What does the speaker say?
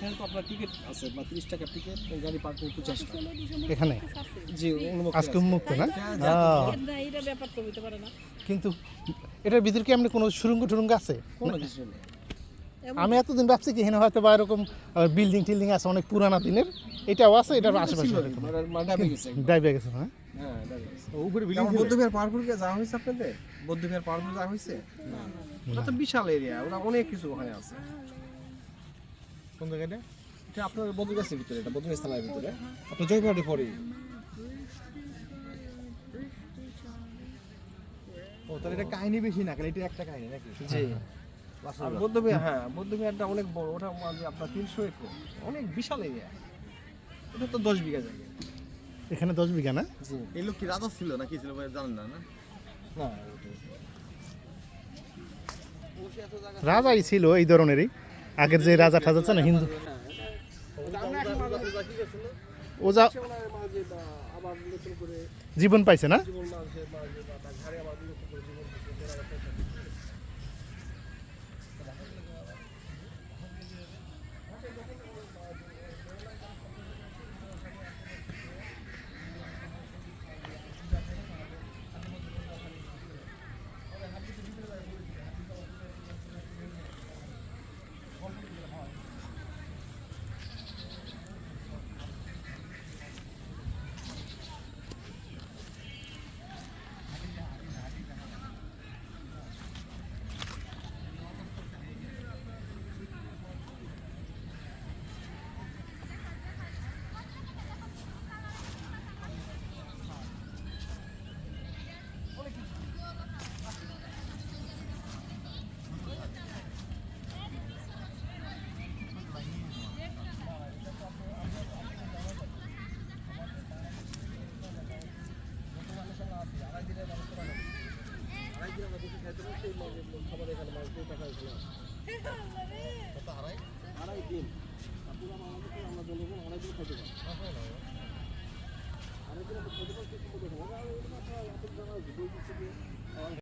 এখানে তো আপনার টিকিট আছে বা তিরিশ টাকার টিকিট গাড়ি পার্কিং পঞ্চাশ টাকা এখানে? জি উন্মুক্ত আজকে উন্মুক্ত না? হ্যাঁ, এটা ব্যাপার তো হইতে পারে না। কিন্তু এটার ভিতরে কি এমনি কোনো সুরঙ্গ টুরঙ্গ আছে? কোনো কিছু নেই। আমি এতদিন ভাবছি কি এখানে হয়তো বা এরকম বিল্ডিং টিল্ডিং আছে অনেক পুরানা দিনের। এটাও আছে এটার আশেপাশে গেছে ডাইবে গেছে হ্যাঁ? হ্যাঁ, বিশাল এরিয়া ওরা অনেক কিছু ওখানে আছে। কোন? জায়গাটা এটা আপনার বদলগাছের ভিতরে এটা বদলগাছ থানার ভিতরে। আপনার জয়পুরহাটে পরে ও তাহলে এটা কাহিনী বেশি না খালি এটা একটা কাহিনী নাকি? জি। আর। বৌদ্ধবিহার হ্যাঁ বৌদ্ধবিহারটা অনেক বড় ওটা মানে আপনার তিনশো একর। অনেক বিশাল এরিয়া এটা তো দশ বিঘা জায়গা। এখানে দশ বিঘা না? এই লোক কি রাজা ছিল নাকি? ছিল ভাই জানেন না না? না রাজাই ছিল এই ধরনেরই। আগের যে রাজা ঠাজা আছে না হিন্দু। ও যা জীবন পাইছে না? আড়াই দিন আপনারা আমাদের আমরা আড়াই দিন খাইতে পারি আড়াই দিন আমরা কিছু দিচ্ছে